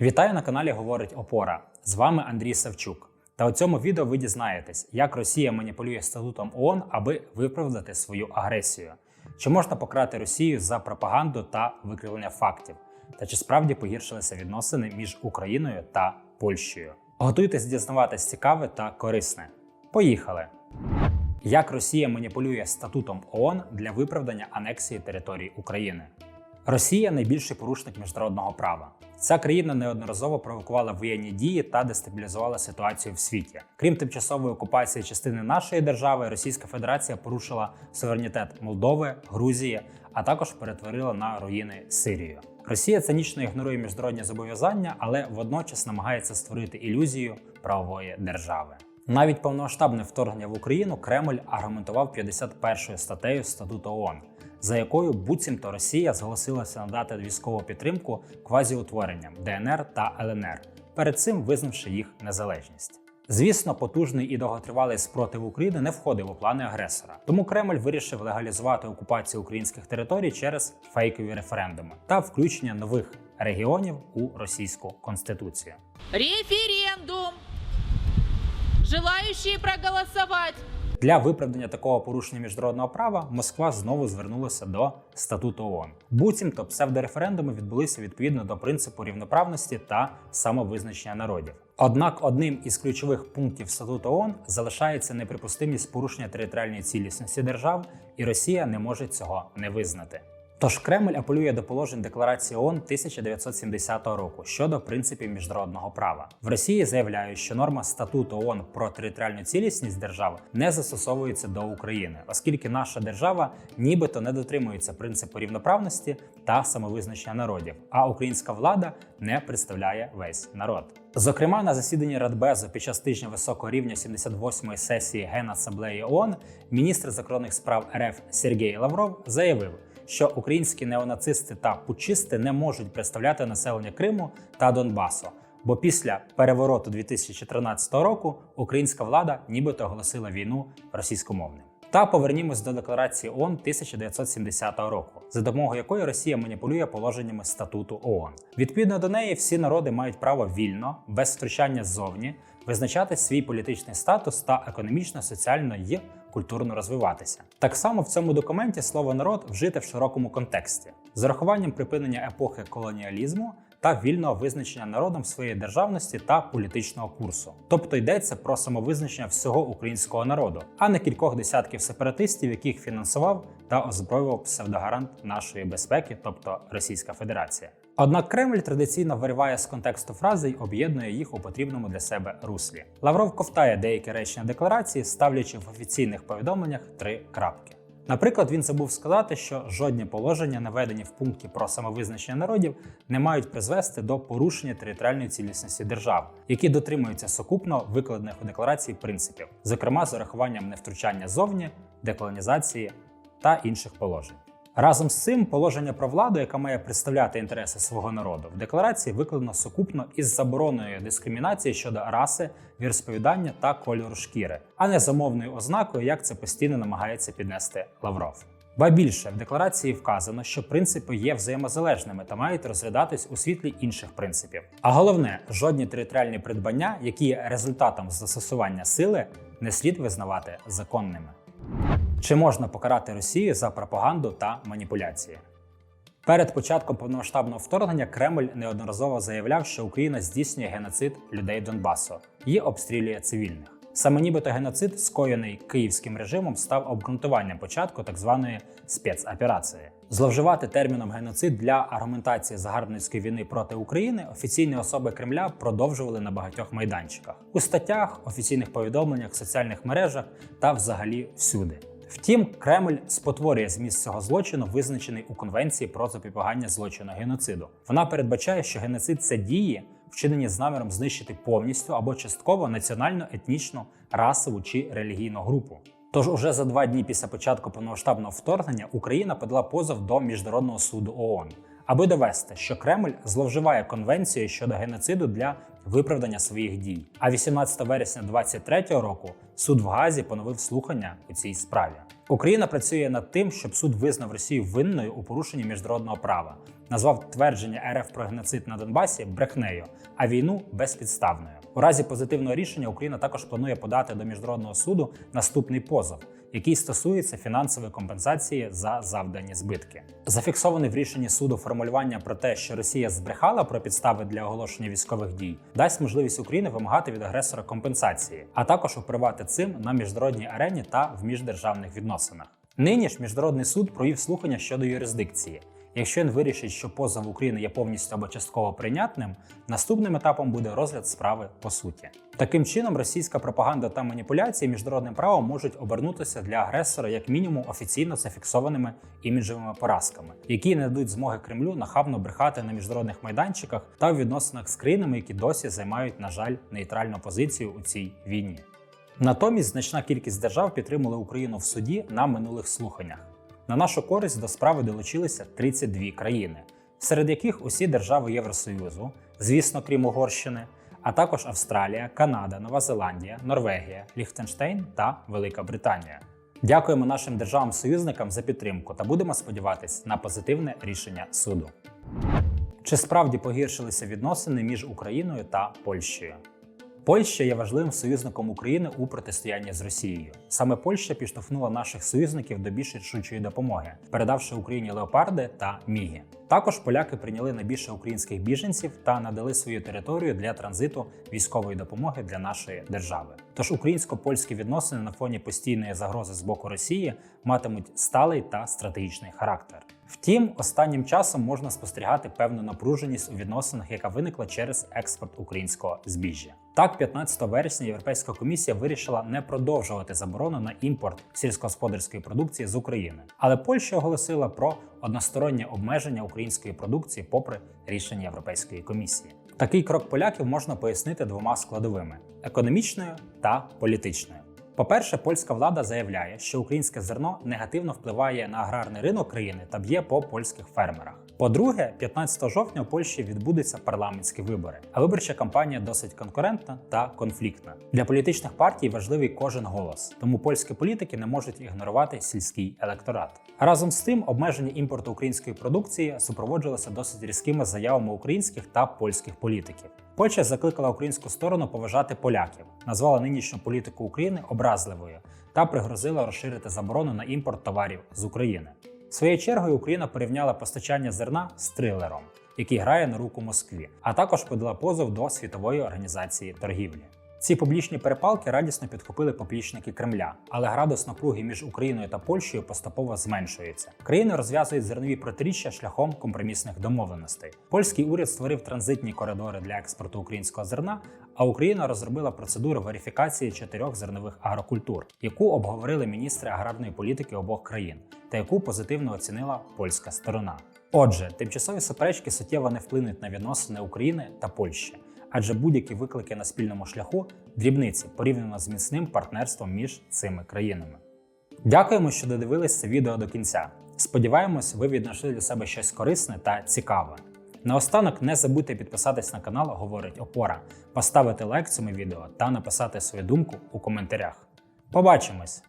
Вітаю на каналі Говорить Опора. З вами Андрій Савчук. Та у цьому відео ви дізнаєтесь, як Росія маніпулює статутом ООН, аби виправдати свою агресію. Чи можна покарати Росію за пропаганду та викривлення фактів? Та чи справді погіршилися відносини між Україною та Польщею? Готуйтесь дізнаватись цікаве та корисне. Поїхали! Як Росія маніпулює статутом ООН для виправдання анексії території України? Росія найбільший порушник міжнародного права. Ця країна неодноразово провокувала воєнні дії та дестабілізувала ситуацію в світі. Крім тимчасової окупації частини нашої держави, Російська Федерація порушила суверенітет Молдови, Грузії, а також перетворила на руїни Сирію. Росія цинічно ігнорує міжнародні зобов'язання, але водночас намагається створити ілюзію правової держави. Навіть повномасштабне вторгнення в Україну Кремль аргументував 51 статтею статуту ООН, за якою буцімто Росія зголосилася надати військову підтримку квазіутворенням ДНР та ЛНР, перед цим визнавши їх незалежність. Звісно, потужний і довготривалий спротив України не входив у плани агресора. Тому Кремль вирішив легалізувати окупацію українських територій через фейкові референдуми та включення нових регіонів у російську конституцію. Референдум. Желающие проголосовать. Для виправдання такого порушення міжнародного права Москва знову звернулася до статуту ООН. Буцімто псевдореферендуми відбулися відповідно до принципу рівноправності та самовизначення народів. Однак одним із ключових пунктів статуту ООН залишається неприпустимість порушення територіальної цілісності держав, і Росія не може цього не визнати. Тож Кремль апелює до положень декларації ООН 1970 року щодо принципів міжнародного права. В Росії заявляють, що норма статуту ООН про територіальну цілісність держав не застосовується до України, оскільки наша держава нібито не дотримується принципу рівноправності та самовизначення народів, а українська влада не представляє весь народ. Зокрема, на засіданні Радбезу під час тижня високого рівня 78-ї сесії Генасамблеї ООН міністр закордонних справ РФ Сергій Лавров заявив що українські неонацисти та путчисти не можуть представляти населення Криму та Донбасу. Бо після перевороту 2013 року українська влада нібито оголосила війну російськомовним. Та повернімось до декларації ООН 1970 року, за допомогою якої Росія маніпулює положеннями статуту ООН. Відповідно до неї, всі народи мають право вільно, без втручання ззовні, визначати свій політичний статус та економічно, соціально і культурно розвиватися. Так само в цьому документі слово народ вжите в широкому контексті з урахуванням припинення епохи колоніалізму та вільного визначення народом своєї державності та політичного курсу. Тобто йдеться про самовизначення всього українського народу, а не кількох десятків сепаратистів, яких фінансував та озброював псевдогарант нашої безпеки, тобто Російська Федерація. Однак Кремль традиційно вириває з контексту фрази й об'єднує їх у потрібному для себе руслі. Лавров ковтає деякі речення декларації, ставлячи в офіційних повідомленнях три крапки. Наприклад, він забув сказати, що жодні положення, наведені в пункті про самовизначення народів, не мають призвести до порушення територіальної цілісності держав, які дотримуються сукупно викладених у декларації принципів, зокрема з урахуванням невтручання зовні, деколонізації та інших положень. Разом з цим положення про владу, яка має представляти інтереси свого народу, в декларації викладено сукупно із забороною дискримінації щодо раси, віросповідання та кольору шкіри, а не замовною ознакою, як це постійно намагається піднести Лавров. Ба більше в декларації вказано, що принципи є взаємозалежними та мають розглядатись у світлі інших принципів. А головне, жодні територіальні придбання, які є результатом застосування сили, не слід визнавати законними. Чи можна покарати Росію за пропаганду та маніпуляції? Перед початком повномасштабного вторгнення Кремль неодноразово заявляв, що Україна здійснює геноцид людей Донбасу і обстрілює цивільних. Саме нібито геноцид, скоєний київським режимом, став обґрунтуванням початку так званої спецоперації. Зловживати терміном геноцид для аргументації загарбницької війни проти України офіційні особи Кремля продовжували на багатьох майданчиках у статтях, офіційних повідомленнях, соціальних мережах та взагалі всюди. Втім, Кремль спотворює зміст цього злочину, визначений у Конвенції про запобігання злочину геноциду. Вона передбачає, що геноцид це дії, вчинені з наміром знищити повністю або частково національну, етнічну, расову чи релігійну групу. Тож уже за два дні після початку повномасштабного вторгнення Україна подала позов до Міжнародного суду ООН, аби довести, що Кремль зловживає конвенцією щодо геноциду для виправдання своїх дій. А 18 вересня 2023 року суд в Газі поновив слухання у цій справі. Україна працює над тим, щоб суд визнав Росію винною у порушенні міжнародного права, назвав твердження РФ про геноцид на Донбасі брехнею, а війну безпідставною. У разі позитивного рішення Україна також планує подати до міжнародного суду наступний позов, який стосується фінансової компенсації за завдані збитки. Зафіксований в рішенні суду формулювання про те, що Росія збрехала про підстави для оголошення військових дій, дасть можливість Україні вимагати від агресора компенсації, а також впливати цим на міжнародній арені та в міждержавних відносинах. Нині ж міжнародний суд провів слухання щодо юрисдикції. Якщо він вирішить, що позов України є повністю або частково прийнятним, наступним етапом буде розгляд справи по суті. Таким чином, російська пропаганда та маніпуляції міжнародним правом можуть обернутися для агресора як мінімум офіційно зафіксованими іміджевими поразками, які не дадуть змоги Кремлю нахабно брехати на міжнародних майданчиках та в відносинах з країнами, які досі займають, на жаль, нейтральну позицію у цій війні. Натомість значна кількість держав підтримали Україну в суді на минулих слуханнях. На нашу користь до справи долучилися 32 країни, серед яких усі держави Євросоюзу, звісно, крім Угорщини, а також Австралія, Канада, Нова Зеландія, Норвегія, Ліхтенштейн та Велика Британія. Дякуємо нашим державам-союзникам за підтримку та будемо сподіватись на позитивне рішення суду. Чи справді погіршилися відносини між Україною та Польщею? Польща є важливим союзником України у протистоянні з Росією. Саме Польща підштовхнула наших союзників до більш рішучої допомоги, передавши Україні леопарди та міги. Також поляки прийняли найбільше українських біженців та надали свою територію для транзиту військової допомоги для нашої держави. Тож українсько-польські відносини на фоні постійної загрози з боку Росії матимуть сталий та стратегічний характер. Втім, останнім часом можна спостерігати певну напруженість у відносинах, яка виникла через експорт українського збіжжя. Так, 15 вересня Європейська комісія вирішила не продовжувати заборону на імпорт сільськогосподарської продукції з України, але Польща оголосила про одностороннє обмеження української продукції, попри рішення Європейської комісії. Такий крок поляків можна пояснити двома складовими: економічною та політичною. По-перше, польська влада заявляє, що українське зерно негативно впливає на аграрний ринок країни та б'є по польських фермерах. По-друге, 15 жовтня у Польщі відбудуться парламентські вибори, а виборча кампанія досить конкурентна та конфліктна. Для політичних партій важливий кожен голос, тому польські політики не можуть ігнорувати сільський електорат. Разом з тим, обмеження імпорту української продукції супроводжувалося досить різкими заявами українських та польських політиків. Польща закликала українську сторону поважати поляків, назвала нинішню політику України образливою та пригрозила розширити заборону на імпорт товарів з України. Своєю чергою Україна порівняла постачання зерна з трилером, який грає на руку Москві, а також подала позов до світової організації торгівлі. Ці публічні перепалки радісно підхопили поплічники Кремля, але градус напруги між Україною та Польщею поступово зменшується. Країни розв'язують зернові протиріччя шляхом компромісних домовленостей. Польський уряд створив транзитні коридори для експорту українського зерна, а Україна розробила процедуру верифікації чотирьох зернових агрокультур, яку обговорили міністри аграрної політики обох країн, та яку позитивно оцінила польська сторона. Отже, тимчасові суперечки суттєво не вплинуть на відносини України та Польщі адже будь-які виклики на спільному шляху дрібниці порівняно з міцним партнерством між цими країнами. Дякуємо, що додивились це відео до кінця. Сподіваємось, ви віднайшли для себе щось корисне та цікаве. Наостанок не забудьте підписатись на канал Говорить Опора, поставити лайк цьому відео та написати свою думку у коментарях. Побачимось!